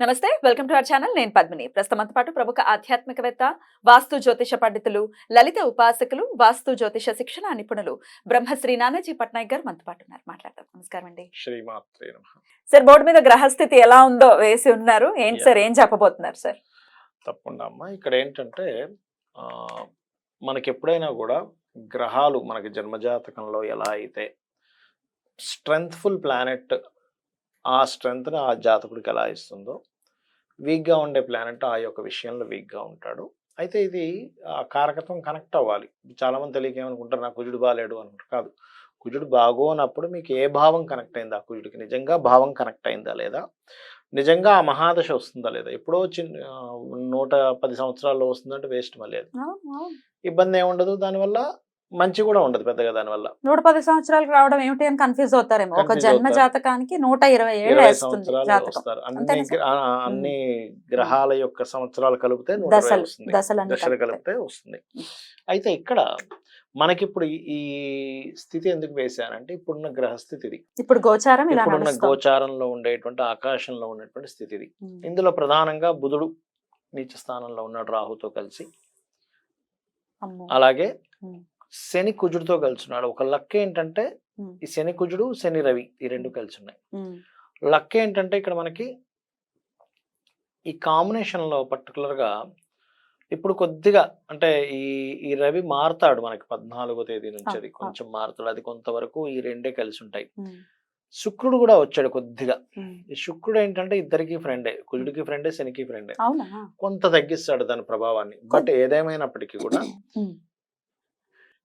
నమస్తే welcome to our channel. నేను పద్మిని. ప్రస్తుతంతో పాటు ప్రముఖ ఆధ్యాత్మికవేత్త వాస్తు జ్యోతిష పండితులు లలిత ఉపాసకులు వాస్తు జ్యోతిష శిక్షణ నిపుణులు బ్రహ్మశ్రీ నానాజీ పట్నాయక్ గారు మనతో పాటు ఉన్నారు. మాట్లాడతాం నమస్కారం అండి. సార్ బోర్డు మీద గ్రహస్థితి ఎలా ఉందో వేసి ఉన్నారు. ఏంటి సార్ ఏం చెప్పబోతున్నారు సార్? తప్పకుండా అమ్మ. ఇక్కడ ఏంటంటే మనకి ఎప్పుడైనా కూడా గ్రహాలు మనకి జన్మజాతకంలో ఎలా అయితే స్ట్రెంగ్త్ఫుల్ ప్లానెట్ ఆ స్ట్రెంగ్త్ని ఆ జాతకుడికి ఎలా ఇస్తుందో వీక్గా ఉండే ప్లానెట్ ఆ యొక్క విషయంలో వీక్గా ఉంటాడు. అయితే ఇది ఆ కారకత్వం కనెక్ట్ అవ్వాలి. చాలామంది తెలియక ఏమనుకుంటారు నా కుజుడు బాగాలేడు అనుకుంటారు. కాదు. కుజుడు బాగోనప్పుడు మీకు ఏ భావం కనెక్ట్ అయిందా? ఆ కుజుడికి నిజంగా భావం కనెక్ట్ అయిందా లేదా? నిజంగా ఆ మహాదశ వస్తుందా లేదా? ఎప్పుడో చిన్న నూట పది సంవత్సరాల్లో వస్తుందంటే వేస్ట్ మళ్ళీ అది. ఇబ్బంది ఏముండదు. దానివల్ల మంచి కూడా ఉండదు పెద్దగా దానివల్ల నూట పది సంవత్సరాలకు రావడం ఏమిటి అని కన్ఫ్యూజ్ అవుతారేమో. ఒక జన్మ. జాతకానికి నూట ఇరవై ఏళ్ళు జాతకం. వస్తారు. అన్ని అన్ని గ్రహాల యొక్క సంవత్సరాలు కలిపితే దశలు కలిపితే. వస్తుంది. అయితే ఇక్కడ మనకిప్పుడు ఈ- ఈ స్థితి ఎందుకు వేశానంటే ఇప్పుడున్న గ్రహస్థితి ఇది ఇప్పుడు గోచారం ఇప్పుడున్న గోచారంలో ఉండేటువంటి ఆకాశంలో ఉన్నటువంటి స్థితి ఇది ఇందులో ప్రధానంగా బుధుడు నీచ స్థానంలో ఉన్నాడు రాహుతో కలిసి. అలాగే. శని కుజుడితో కలిసి ఉన్నాడు ఒక లక్ ఏంటంటే. ఈ శని కుజుడు శని రవి ఈ రెండు కలిసి ఉన్నాయి లక్ ఏంటంటే ఇక్కడ మనకి ఈ కాంబినేషన్లో పర్టికులర్గా ఇప్పుడు కొద్దిగా అంటే ఈ ఈ రవి మారుతాడు మనకి పద్నాలుగో తేదీ నుంచి అది. కొంచెం మారుతాడు. అది కొంతవరకు ఈ రెండే కలిసి ఉంటాయి శుక్రుడు కూడా వచ్చాడు కొద్దిగా. ఈ శుక్రుడు ఏంటంటే ఇద్దరికి ఫ్రెండే. కుజుడికి ఫ్రెండే శనికి ఫ్రెండే. కొంత తగ్గిస్తాడు దాని ప్రభావాన్ని. బట్ ఏదేమైనప్పటికీ కూడా.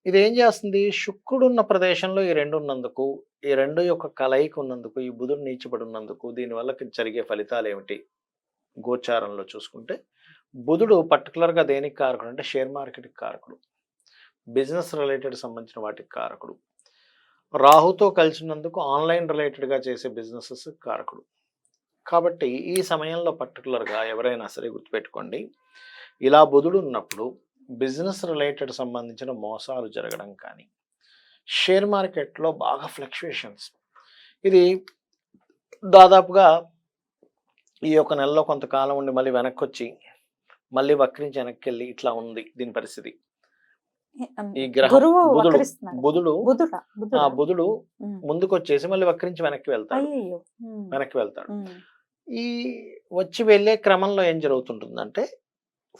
ఇది ఏం చేస్తుంది? శుక్రుడు ఉన్న ప్రదేశంలో ఈ రెండు ఉన్నందుకు ఈ రెండు యొక్క కలయిక ఉన్నందుకు ఈ బుధుడు నీచబడి ఉన్నందుకు దీనివల్ల జరిగే ఫలితాలు ఏమిటి? గోచారంలో చూసుకుంటే బుధుడు పర్టికులర్గా దేనికి కారకుడు అంటే షేర్ మార్కెట్కి కారకుడు. బిజినెస్ రిలేటెడ్ సంబంధించిన వాటికి కారకుడు. రాహుతో కలిసినందుకు ఆన్లైన్ రిలేటెడ్గా చేసే బిజినెసెస్ కారకుడు. కాబట్టి ఈ సమయంలో పర్టికులర్గా ఎవరైనా సరే గుర్తుపెట్టుకోండి. ఇలా బుధుడు ఉన్నప్పుడు బిజినెస్ రిలేటెడ్ సంబంధించిన మోసాలు జరగడం కానీ షేర్ మార్కెట్లో బాగా ఫ్లక్చుయేషన్స్ ఇది దాదాపుగా ఈ యొక్క నెలలో కొంతకాలం ఉండి మళ్ళీ వెనక్కి వచ్చి మళ్ళీ వక్రించి వెనక్కి వెళ్ళి ఇట్లా ఉంది దీని పరిస్థితి ఈ గ్రహం బుధుడు. బుధుడు ఆ బుధుడా? ముందుకు వచ్చేసి మళ్ళీ వక్రించి వెనక్కి వెళ్తాడు. వెనక్కి వెళ్తాడు. ఈ వచ్చి వెళ్ళే క్రమంలో ఏం జరుగుతుంటుందంటే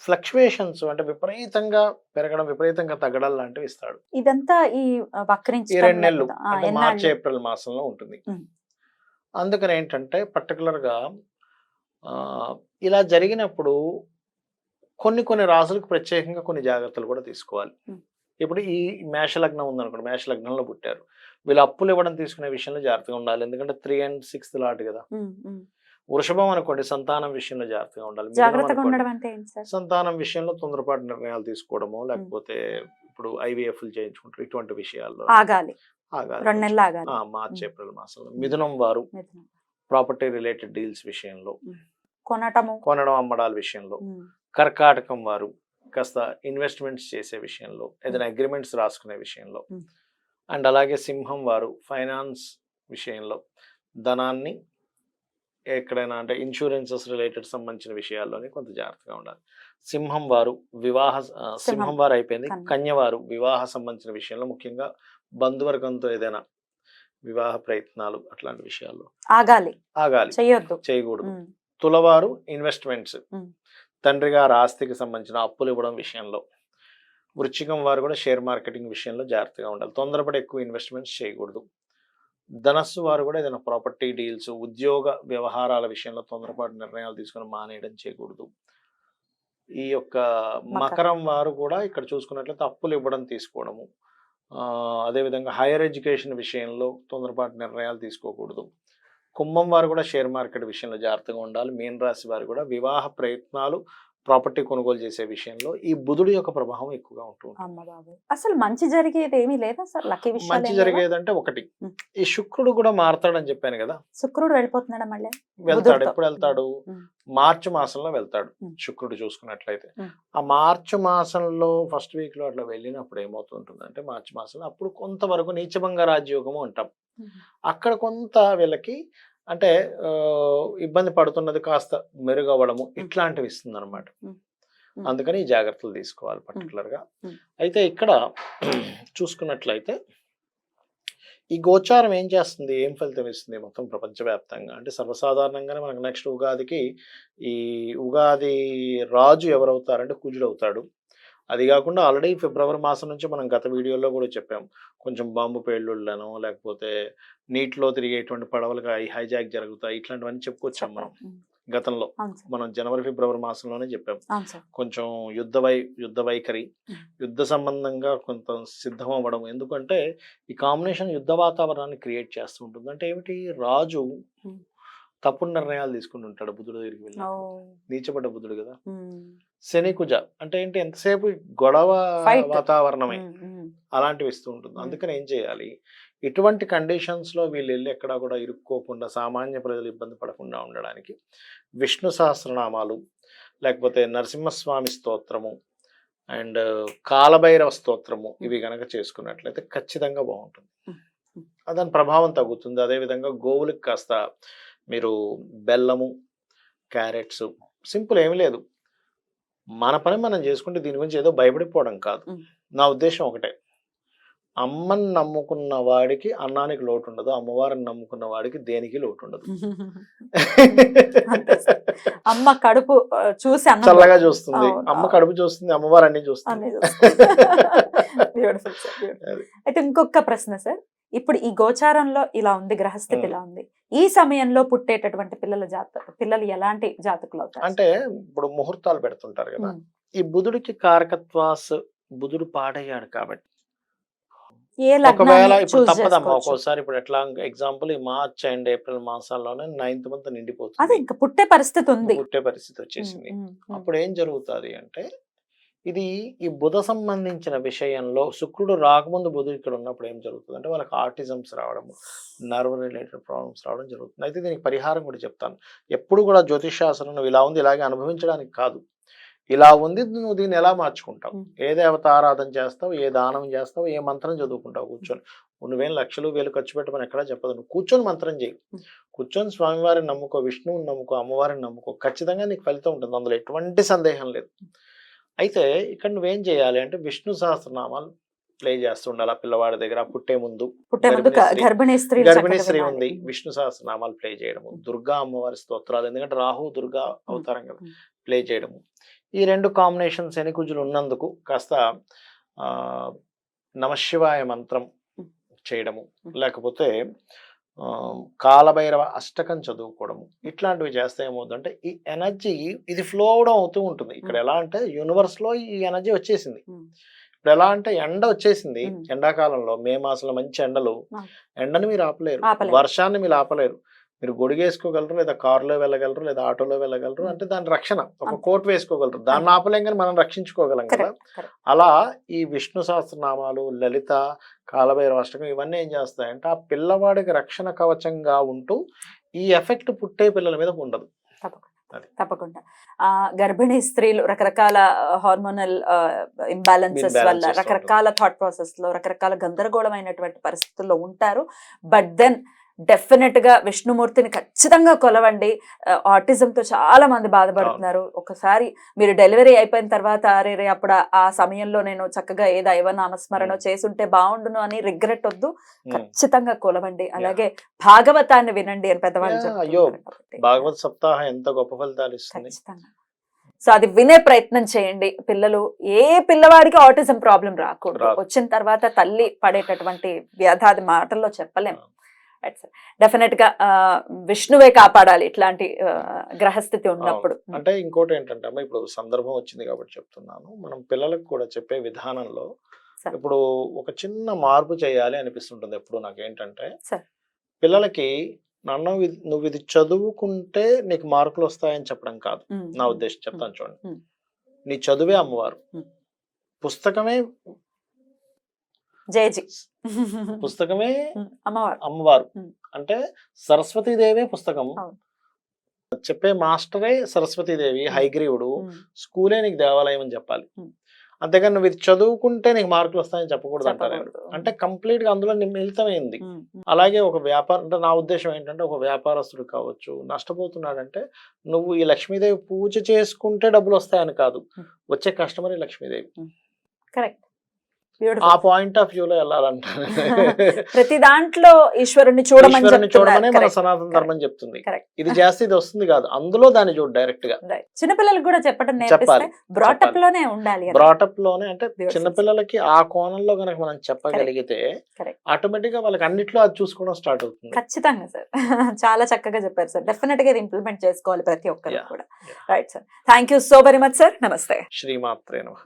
ఫ్లక్చువేషన్స్ అంటే విపరీతంగా పెరగడం విపరీతంగా తగ్గడం లాంటివి ఇస్తాడు ఇదంతా ఈ ఈ రెండు నెలలు అంటే? మార్చి ఏప్రిల్ మాసంలో ఉంటుంది. అందుకని ఏంటంటే particular గా ఆ, ఇలా జరిగినప్పుడు కొన్ని కొన్ని రాసులకు ప్రత్యేకంగా కొన్ని జాగ్రత్తలు కూడా తీసుకోవాలి. ఇప్పుడు ఈ మేష లగ్నం ఉందనుకోండి మేష లగ్నంలో పుట్టారు వీళ్ళు అప్పులు ఇవ్వడం తీసుకునే విషయంలో జాగ్రత్తగా ఉండాలి ఎందుకంటే త్రీ అండ్ సిక్స్త్ లాట్ కదా. వృషభం అనుకోండి సంతానం విషయంలో జాగ్రత్తగా ఉండాలి. సంతానం విషయంలో తొందరపాటు నిర్ణయాలు తీసుకోవడము లేకపోతే ఇప్పుడు ఐవీఎఫ్లు చేయించుకుంటారు ఇటువంటి విషయాల్లో ఆగాలి. మార్చి. ఏప్రిల్ మాసంలో. మిథునం వారు. ప్రాపర్టీ రిలేటెడ్ డీల్స్ విషయంలో కొనటము. కొనడం అమ్మడాల విషయంలో. కర్కాటకం వారు కాస్త ఇన్వెస్ట్మెంట్స్ చేసే విషయంలో ఏదైనా అగ్రిమెంట్స్ రాసుకునే విషయంలో. అండ్ అలాగే సింహం వారు ఫైనాన్స్ విషయంలో ధనాన్ని ఎక్కడైనా అంటే ఇన్సూరెన్సెస్ రిలేటెడ్ సంబంధించిన విషయాల్లోనే కొంత జాగ్రత్తగా ఉండాలి. సింహం వారు వివాహ సింహం వారు అయిపోయింది. కన్య. కన్య వారు వివాహ సంబంధించిన విషయంలో ముఖ్యంగా బంధువర్గంతో ఏదైనా వివాహ ప్రయత్నాలు అట్లాంటి విషయాల్లో ఆగాలి. ఆగాలి. చెయ్యొద్దు. చేయకూడదు. తులవారు ఇన్వెస్ట్మెంట్స్. తండ్రి గారు ఆస్తికి సంబంధించిన అప్పులు ఇవ్వడం విషయంలో వృచ్చికం వారు కూడా షేర్ మార్కెటింగ్ విషయంలో జాగ్రత్తగా ఉండాలి. తొందరపడి ఎక్కువ ఇన్వెస్ట్మెంట్స్ చేయకూడదు. ధనస్సు వారు కూడా ఏదైనా ప్రాపర్టీ డీల్స్ ఉద్యోగ వ్యవహారాల విషయంలో తొందరపాటు నిర్ణయాలు తీసుకుని మానేయడం చేయకూడదు. ఈ యొక్క మకరం. వారు కూడా ఇక్కడ చూసుకున్నట్లయితే అప్పులు ఇవ్వడం తీసుకోవడము. అదేవిధంగా హైయర్ ఎడ్యుకేషన్ విషయంలో తొందరపాటు నిర్ణయాలు తీసుకోకూడదు. కుంభం వారు కూడా షేర్ మార్కెట్ విషయంలో జాగ్రత్తగా ఉండాలి. మీన రాశి వారు కూడా వివాహ ప్రయత్నాలు ప్రాపర్టీ కొనుగోలు చేసే విషయంలో ఈ బుధుడి యొక్క ప్రభావం ఎక్కువగా ఉంటూ ఉంటుంది అసలు మంచి జరిగేది ఏమీ లేదా సార్ లక్కీ మంచి ఏం లేవా? జరిగేదంటే ఒకటి. ఈ శుక్రుడు కూడా మారతాడని చెప్పాను కదా శుక్రుడు వెళ్ళిపోతున్నాడా మళ్ళీ వెళ్తాడు. ఎప్పుడు వెళ్తాడు. మార్చి మాసంలో వెళ్తాడు. శుక్రుడు చూసుకున్నట్లయితే. ఆ మార్చి మాసంలో ఫస్ట్ వీక్లో అట్లా వెళ్ళినప్పుడు ఏమవుతుంటుంది అంటే మార్చి మాసంలో అప్పుడు కొంతవరకు నీచభంగ రాజ్యోగము అంటాం. అక్కడ కొంత వీళ్ళకి అంటే ఇబ్బంది పడుతున్నది కాస్త మెరుగవ్వడము ఇట్లాంటివి ఇస్తుంది అనమాట. అందుకని జాగ్రత్తలు తీసుకోవాలి పర్టికులర్గా ఉం. అయితే ఇక్కడ చూసుకున్నట్లయితే ఈ గోచారం ఏం చేస్తుంది? ఏం ఫలితం ఇస్తుంది మొత్తం ప్రపంచవ్యాప్తంగా? అంటే సర్వసాధారణంగానే మనకు నెక్స్ట్ ఉగాదికి ఈ ఉగాది రాజు ఎవరవుతారంటే కుజుడు అవుతాడు అది కాకుండా ఆల్రెడీ ఫిబ్రవరి మాసం నుంచి మనం గత వీడియోలో కూడా చెప్పాం. కొంచెం బాంబు పేలుళ్ళను లేకపోతే నీటిలో తిరిగేటువంటి పడవలుగా హైజాక్ జరుగుతాయి. ఇట్లాంటివన్నీ చెప్పుకొచ్చాం మనం. గతంలో. మనం జనవరి ఫిబ్రవరి మాసంలోనే చెప్పాం. కొంచెం యుద్ధ వై యుద్ధ వైఖరి. యుద్ధ సంబంధంగా కొంత సిద్ధం అవ్వడం ఎందుకంటే ఈ కాంబినేషన్ యుద్ధ వాతావరణాన్ని క్రియేట్ చేస్తూ ఉంటుంది. అంటే ఏమిటి? రాజు. తప్పుడు నిర్ణయాలు తీసుకుని ఉంటాడు బుధుడు దగ్గరికి వెళ్ళి. నీచబడ్డ బుధుడు కదా. శని కుజ అంటే ఏంటి ఎంతసేపు గొడవ. వాతావరణమే. అలాంటివి ఇస్తూ ఉంటుంది. అందుకని ఏం చేయాలి ఇటువంటి కండిషన్స్లో వీళ్ళు వెళ్ళి ఎక్కడా కూడా ఇరుక్కోకుండా సామాన్య ప్రజలు ఇబ్బంది పడకుండా ఉండడానికి విష్ణు సహస్రనామాలు లేకపోతే నరసింహస్వామి స్తోత్రము అండ్ కాలభైరవ స్తోత్రము ఇవి గనక చేసుకున్నట్లయితే ఖచ్చితంగా బాగుంటుంది దాని ప్రభావం తగ్గుతుంది అదేవిధంగా గోవులకు కాస్త మీరు బెల్లము క్యారెట్స్ సింపుల్ ఏమీ లేదు మన పని మనం చేసుకుంటే దీని గురించి ఏదో భయపడిపోవడం కాదు. నా ఉద్దేశం ఒకటే అమ్మని నమ్ముకున్న వాడికి అన్నానికి లోటు ఉండదు అమ్మవారిని నమ్ముకున్న వాడికి దేనికి లోటు ఉండదు. అమ్మ కడుపు చూసి చల్లగా. చూస్తుంది అమ్మ. కడుపు చూస్తుంది అమ్మవారు అన్ని చూస్తుంది. అయితే ఇంకొక ప్రశ్న సార్ ఇప్పుడు ఈ గోచారంలో ఇలా ఉంది గ్రహస్థితి. ఇలా ఉంది. ఈ సమయంలో పుట్టేటటువంటి పిల్లల జాత పిల్లలు ఎలాంటి జాతకులు అవుతారు? అంటే ఇప్పుడు ముహూర్తాలు పెడుతుంటారు కదా. ఈ బుధుడికి కారకత్వాస్ బుధుడు పాడయ్యాడు కాబట్టి. ఏ ఒకవేళ ఇప్పుడు తప్పదమ్మా ఒక్కోసారి ఇప్పుడు ఎట్లా ఎగ్జాంపుల్ ఈ మార్చ్ అండ్ ఏప్రిల్ మాసాల్లోనే నైన్త్ మంత్ అదే నిండిపోతుంది ఇంకా పుట్టే పరిస్థితి ఉంది. పుట్టే పరిస్థితి వచ్చేసింది. అప్పుడు ఏం జరుగుతుంది అంటే ఇది ఈ బుధ సంబంధించిన విషయంలో శుక్రుడు రాకముందు బుధుడు ఇక్కడ ఉన్నప్పుడు ఏం జరుగుతుంది అంటే వాళ్ళకి ఆర్టిజమ్స్ రావడము నర్వ్ రిలేటెడ్ ప్రాబ్లమ్స్ రావడం జరుగుతుంది. అయితే దీనికి పరిహారం కూడా చెప్తాను. ఎప్పుడు కూడా జ్యోతిష్ శాస్త్రం నువ్వు ఇలా ఉంది ఇలాగే అనుభవించడానికి కాదు. ఇలా ఉంది నువ్వు దీన్ని ఎలా మార్చుకుంటావు. ఏ దేవత ఆరాధన చేస్తావు? ఏ దానం చేస్తావు? ఏ మంత్రం చదువుకుంటావు? కూర్చొని. నువ్వేం లక్షలు వేలు ఖర్చు పెట్టమని ఎక్కడా చెప్పదు. నువ్వు కూర్చొని మంత్రం చేయి. కూర్చొని స్వామివారిని నమ్ముకో విష్ణువుని నమ్ముకో అమ్మవారిని నమ్ముకో ఖచ్చితంగా నీకు ఫలితం ఉంటుంది. అందులో ఎటువంటి సందేహం లేదు. అయితే ఇక్కడ నువ్వేం చేయాలి అంటే విష్ణు సహస్రనామాలు ప్లే చేస్తుండాలి ఆ పిల్లవాడి దగ్గర పుట్టే ముందు. గర్భిణీ స్త్రీ- ఉంది విష్ణు సహస్రనామాలు ప్లే చేయడము దుర్గా అమ్మవారి స్తోత్రాలు ఎందుకంటే రాహు దుర్గా అవతారం కదా. ప్లే చేయడము. ఈ రెండు కాంబినేషన్ శనికుజులు ఉన్నందుకు కాస్త ఆ నమశివాయ మంత్రం. చేయడము. లేకపోతే కాలభైరవ అష్టకం చదువుకోవడము ఇట్లాంటివి చేస్తే ఏమవుతుందంటే ఈ ఎనర్జీ ఇది ఫ్లో అవడం అవుతూ ఉంటుంది ఇక్కడ. ఎలా అంటే యూనివర్స్లో ఈ ఎనర్జీ వచ్చేసింది. ఇప్పుడు ఎలా అంటే ఎండ వచ్చేసింది. ఎండాకాలంలో మే మాసంలో మంచి ఎండలు. ఎండను మీరు ఆపలేరు. వర్షాన్ని మీరు ఆపలేరు మీరు గొడుగేసుకోగలరు లేదా కారులో వెళ్ళగలరు లేదా ఆటోలో వెళ్ళగలరు అంటే దాని రక్షణ. ఒక. కోట్ వేసుకోగలరు. దాన్ని ఆపలేం కానీ మనం రక్షించుకోగలం కదా. అలా ఈ విష్ణు సహస్రనామాలు లలిత కాలభైరవ అష్టకం ఇవన్నీ ఏం చేస్తాయంటే ఆ పిల్లవాడికి రక్షణ కవచంగా ఉంటూ ఈ ఎఫెక్ట్ పుట్టే పిల్లల మీద ఉండదు. తప్పకుండా అది. తప్పకుండా. ఆ గర్భిణీ స్త్రీలు రకరకాల హార్మోనల్ ఇంబ్యాలెన్సెస్ వల్ల రకరకాల థాట్ ప్రాసెస్లో రకరకాల గందరగోళమైనటువంటి పరిస్థితుల్లో ఉంటారు. బట్ దెన్ డెఫినెట్గా విష్ణుమూర్తిని ఖచ్చితంగా కొలవండి. ఆటిజం తో చాలా మంది బాధపడుతున్నారు. ఒకసారి మీరు డెలివరీ అయిపోయిన తర్వాత అరే రే అప్పుడు ఆ- సమయంలో నేను చక్కగా ఏ దైవ నామస్మరణ Hmm. చేసుంటే బాగుండును అని రిగ్రెట్ వద్దు. ఖచ్చితంగా కొలవండి. అలాగే భాగవతాన్ని వినండి అని పెద్దవాళ్ళు అయ్యో. భాగవత్ సప్తాహం ఎంత గొప్ప ఫలితాలు ఇస్తుంది. సో అది వినే ప్రయత్నం చేయండి. పిల్లలు ఏ పిల్లవాడికి ఆటిజం ప్రాబ్లం రాకూడదు. వచ్చిన తర్వాత తల్లి పడేటటువంటి వ్యధ అది మాటల్లో చెప్పలేం. డెఫినెట్గా విష్ణువే కాపాడాలి ఇట్లాంటి ఆ, గ్రహస్థితి ఉన్నప్పుడు. అంటే ఇంకోటి ఏంటంటే అమ్మ ఇప్పుడు సందర్భం వచ్చింది కాబట్టి చెప్తున్నాను. మనం పిల్లలకు కూడా చెప్పే విధానంలో. ఇప్పుడు ఒక చిన్న మార్పు చేయాలి అనిపిస్తుంటుంది ఎప్పుడు నాకు ఏంటంటే సరే. పిల్లలకి నన్ను నువ్వు ఇది చదువుకుంటే నీకు మార్కులు వస్తాయని చెప్పడం కాదు. ఉమ్, నా ఉమ్, ఉద్దేశం చెప్తాను చూడండి. నీ చదువే అమ్మవారు. Hmm. పుస్తకమే జయజీ. పుస్తకమే అమ్మవారు. అమ్మవారు. అంటే సరస్వతీదేవే పుస్తకం. చెప్పే మాస్టరే సరస్వతీదేవి. హైగ్రీవుడు. స్కూలే నీకు దేవాలయం అని చెప్పాలి. అంతేగాని నువ్వు ఇది చదువుకుంటే నీకు మార్కులు వస్తాయని చెప్పకూడదు అంటారు. అంటే కంప్లీట్గా అందులో మిళితమైంది అలాగే ఒక వ్యాపారం అంటే నా ఉద్దేశం ఏంటంటే ఒక వ్యాపారస్తుడు కావచ్చు నష్టపోతున్నాడంటే నువ్వు ఈ లక్ష్మీదేవి పూజ చేసుకుంటే డబ్బులు వస్తాయని కాదు. వచ్చే కస్టమర్ లక్ష్మీదేవి. కరెక్ట్. ఆ పాయింట్ ఆఫ్ వ్యూ లో వెళ్ళాలంటారు ప్రతి దాంట్లో ఈశ్వరుని చూడమని చూడమనే మన సనాతన. ధర్మం చెప్తుంది. ఇది చేస్తే ఇది వస్తుంది కాదు అందులో దాన్ని చూడు డైరెక్ట్గా. చిన్నపిల్లలకు కూడా చెప్పడం నేర్పిస్తే చెప్పాలి. బ్రాటప్. లోనే ఉండాలి. బ్రాటప్లోనే అంటే. చిన్నపిల్లలకి ఆ కోణంలో కనుక మనం చెప్పగలిగితే. ఆటోమేటిక్గా వాళ్ళకి అన్నిట్లో అది చూసుకోవడం స్టార్ట్ అవుతుంది ఖచ్చితంగా సార్ చాలా చక్కగా చెప్పారు సార్ డెఫినెట్గా ఇది ఇంప్లిమెంట్ చేసుకోవాలి ప్రతి ఒక్కరు. కూడా. Right sir thank you so very much sir namaste శ్రీమాత్రే నమః